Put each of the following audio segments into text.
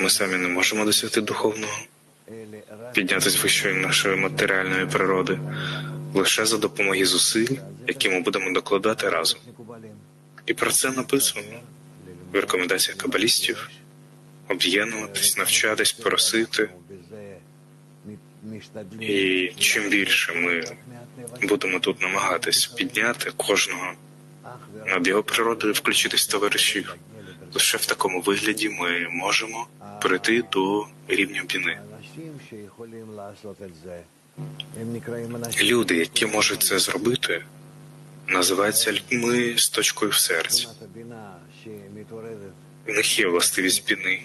Ми самі не можемо досягти духовного, піднятися вищої нашої матеріальної природи лише за допомогою зусиль, які ми будемо докладати разом. І про це написано в рекомендаціях кабалістів об'єднуватись, навчатись, просити. І чим більше ми будемо тут намагатись підняти кожного над його природою, включитись товаришів. Лише в такому вигляді ми можемо прийти до рівня біни. Люди, які можуть це зробити, називаються людьми з точкою в серці. У них є властивість біни,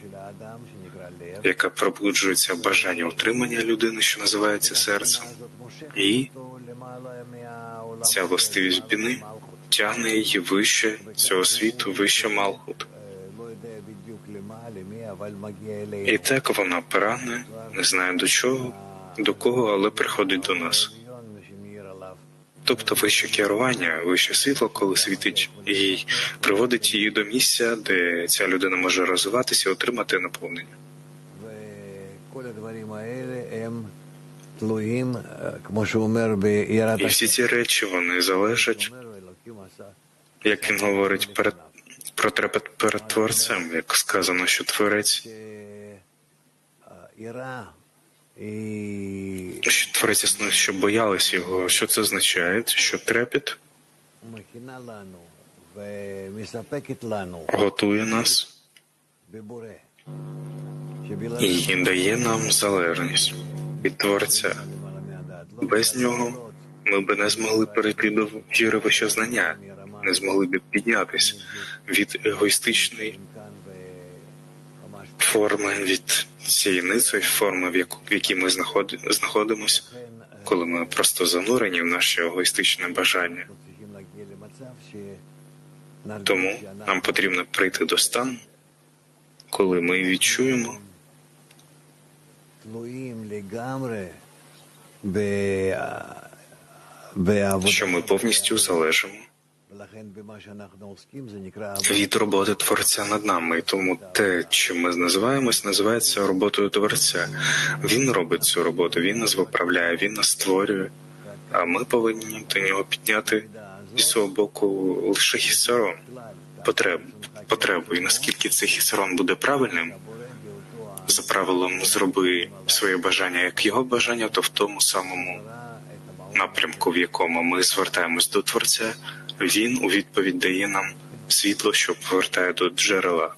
яка пробуджується бажання утримання людини, що називається серцем, і ця властивість біни тягне її вище цього світу, вище Малхут. І так вона прагне, не знає до чого, до кого, але приходить до нас. Тобто вище керування, вище світло, коли світить і приводить її до місця, де ця людина може розвиватися і отримати наповнення. І всі ці речі вони залежать, як він говорить, перед про перед творцем, як сказано, що творець, що творець існує, що боялись його. Що це означає? Що трепет готує нас і дає нам залежність від творця. Без нього ми б не змогли перейти до віри вище знання, не змогли б піднятися від егоїстичної форми, від цієї ницої форми, в яку- в якій ми знаходи- знаходимося, коли ми просто занурені в наше егоїстичне бажання. Тому нам потрібно прийти до стану, коли ми відчуємо, що ми повністю залежимо від роботи творця над нами. І тому те, чим ми називаємось, називається роботою творця. Він робить цю роботу, він нас виправляє, він нас створює. А ми повинні до нього підняти зі свого боку лише хісарон, потреб, потребу. І наскільки цей хісарон буде правильним, за правилом зроби своє бажання як його бажання, то в тому самому напрямку, в якому ми звертаємось до творця, він у відповідь дає нам світло, що повертає до джерела.